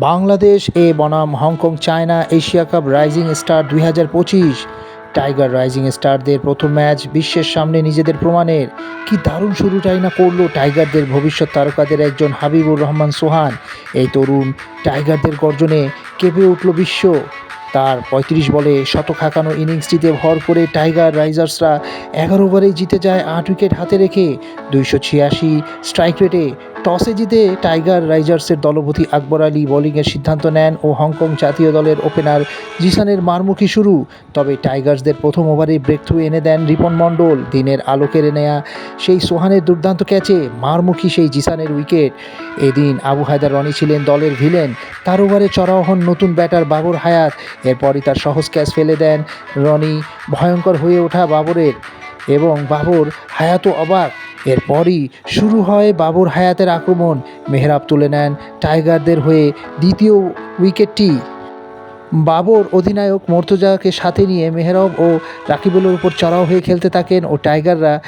Bangladesh, A বনাম, Hong Kong, China, Asia cup, rising star দুই হাজার পঁচিশ। টাইগার রাইজিং স্টারদের প্রথম ম্যাচ বিশ্বের সামনে নিজেদের প্রমাণের। কি দারুণ শুরুটাই না করল টাইগারদের ভবিষ্যৎ তারকাদের একজন হাবিবুর রহমান সোহান। এই তরুণ টাইগারদের গর্জনে কেঁপে উঠল বিশ্ব। তার পঁয়ত্রিশ বলে শতক হাঁকানো ইনিংসটিতে ভর করে টাইগার রাইজার্সরা এগারো ওভারেই জিতে যায় আট উইকেট হাতে রেখে দুইশো ছিয়াশি স্ট্রাইক রেটে টসে জিতে টাইগার রাইজার্সের দলপতি আকবর আলী বোলিংয়ের সিদ্ধান্ত নেন ও হংকং জাতীয় দলের ওপেনার জিসানের মারমুখী শুরু। তবে টাইগার্সদের প্রথম ওভারে ব্রেক থ্রু এনে দেন রিপন মণ্ডল। দিনের আলো কেড়ে নেয়া সেই সোহানের দুর্দান্ত ক্যাচে মারমুখী সেই জিসানের উইকেট। এদিন আবু হায়দার রনি ছিলেন দলের ভিলেন। তার ওভারে চড়াও হন নতুন ব্যাটার বাবর হায়াত। এরপরই তার সহজ ক্যাচ ফেলে দেন রনি। ভয়ঙ্কর হয়ে ওঠা বাবরের এবং বাবর হায়াতও অবাক। এরপরই শুরু হয় বাবর হায়াতের আক্রমণ। মেহরাব তুলে নেন টাইগারদের হয়ে দ্বিতীয় উইকেটটি। বাবর অধিনায়ক মর্তজাকে সাথে নিয়ে মেহরব ও রাকিবুলের উপর চড়াও হয়ে খেলতে থাকেন ও টাইগাররা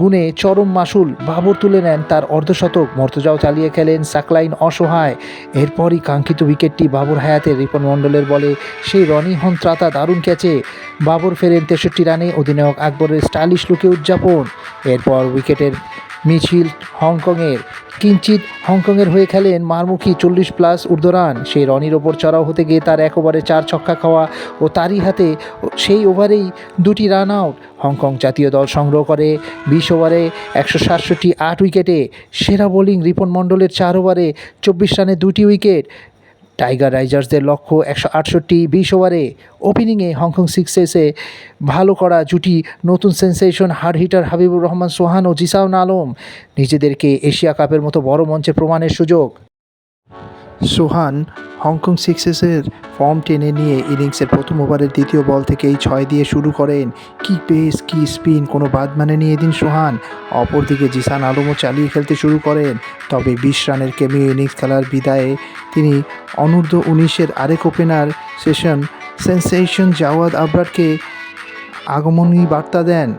গুণে চরম মাসুল বাবর তুলে নেন তার অর্ধশতক। মর্তজাও চালিয়ে খেলেন সাকলাইন অসহায়। এরপরই কাঙ্ক্ষিত উইকেটটি বাবর হায়াতের রিপন মণ্ডলের বলে। সেই রনি হন ত্রাতা দারুণ ক্যাচে বাবর ফেরেন তেষট্টি রানে। অধিনায়ক আকবরের স্টাইলিশ লুকে উদযাপন। এরপর উইকেটের মিছিল হংকংয়ের কিঞ্চিত হংকংয়ের হয়ে খেলেন মারমুখী চল্লিশ প্লাস ঊর্ধ্বরান সেই রনির ওপর চড়াও হতে গিয়ে তার এক ওভারে চার ছক্কা খাওয়া ও তারই হাতে সেই ওভারেই দুটি রান আউট। হংকং জাতীয় দল সংগ্রহ করে বিশ ওভারে একশো সাতষট্টি আট উইকেটে। সেরা বোলিং রিপন মণ্ডলের চার ওভারে চব্বিশ রানে দুটি উইকেট। টাইগার রাইজার্সদের লক্ষ্য একশো আটষট্টি বিশ ওভারে ওপেনিংয়ে হংকং সিক্সেসে ভালো করা জুটি নতুন sensation hard hitter Habibur Rahman, Sohan ও জিসাউন আলম। নিজেদেরকে এশিয়া কাপের মতো বড় মঞ্চে প্রমাণের সুযোগ। সোহান হংকং সিক্সেসের ফর্ম টেনে নিয়ে ইনিংসের প্রথম ওভারের দ্বিতীয় বল থেকেই ছয় দিয়ে শুরু করেন। কি পেস, কি স্পিন, কোনো বাদ মানে নিয়ে দিন সোহান। অপরদিকে জিসান আলমও চালিয়ে খেলতে শুরু করেন। তবে বিশ রানের কেমিও ইনিংস খেলার বিদায়ে তিনি অনূর্ধ্ব উনিশের আরেক ওপেনার সেশন সেন্সেশন জাওয়াদ আবরারকে আগমনী বার্তা দেন।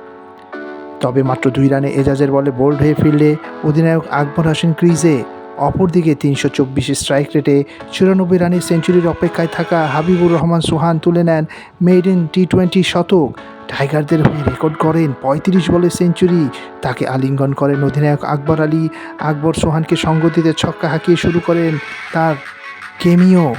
তবে মাত্র দুই রানে এজাজের বলে বোল্ড হয়ে ফিরলে অধিনায়ক আকবর হাসেন ক্রিজে অপরদিকে তিনশো চব্বিশ স্ট্রাইক রেটে চুরানব্বই রানের সেঞ্চুরির অপেক্ষায় থাকা হাবিবুর রহমান সোহান তুলে নেন মেড ইন টি টোয়েন্টি শতক। টাইগারদের হয়ে রেকর্ড করেন পঁয়ত্রিশ বলে সেঞ্চুরি তাকে আলিঙ্গন করেন অধিনায়ক আকবর আলী। আকবর সোহানকে সঙ্গ দিতে ছক্কা হাঁকিয়ে শুরু করেন তার কেমিও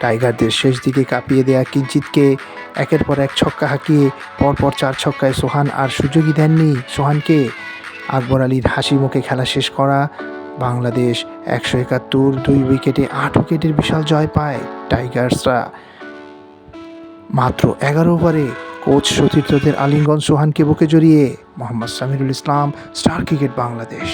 টাইগারদের শেষ দিকে কাঁপিয়ে দেয়া কিঞ্চিতকে একের পর এক ছক্কা হাঁকিয়ে পরপর চার ছক্কায় সোহান আর সুযোগই দেননি সোহানকে। আকবর আলীর হাসি মুখে খেলা শেষ করা বাংলাদেশ একশো একাত্তর দুই উইকেটে আট উইকেটের বিশাল জয় পায় টাইগার্সরা। মাত্র এগারো ওভারে কোচ সতীর্থদের আলিঙ্গন সোহানকে বুকে জড়িয়ে মোহাম্মদ সামিরুল ইসলাম স্টার ক্রিকেট বাংলাদেশ।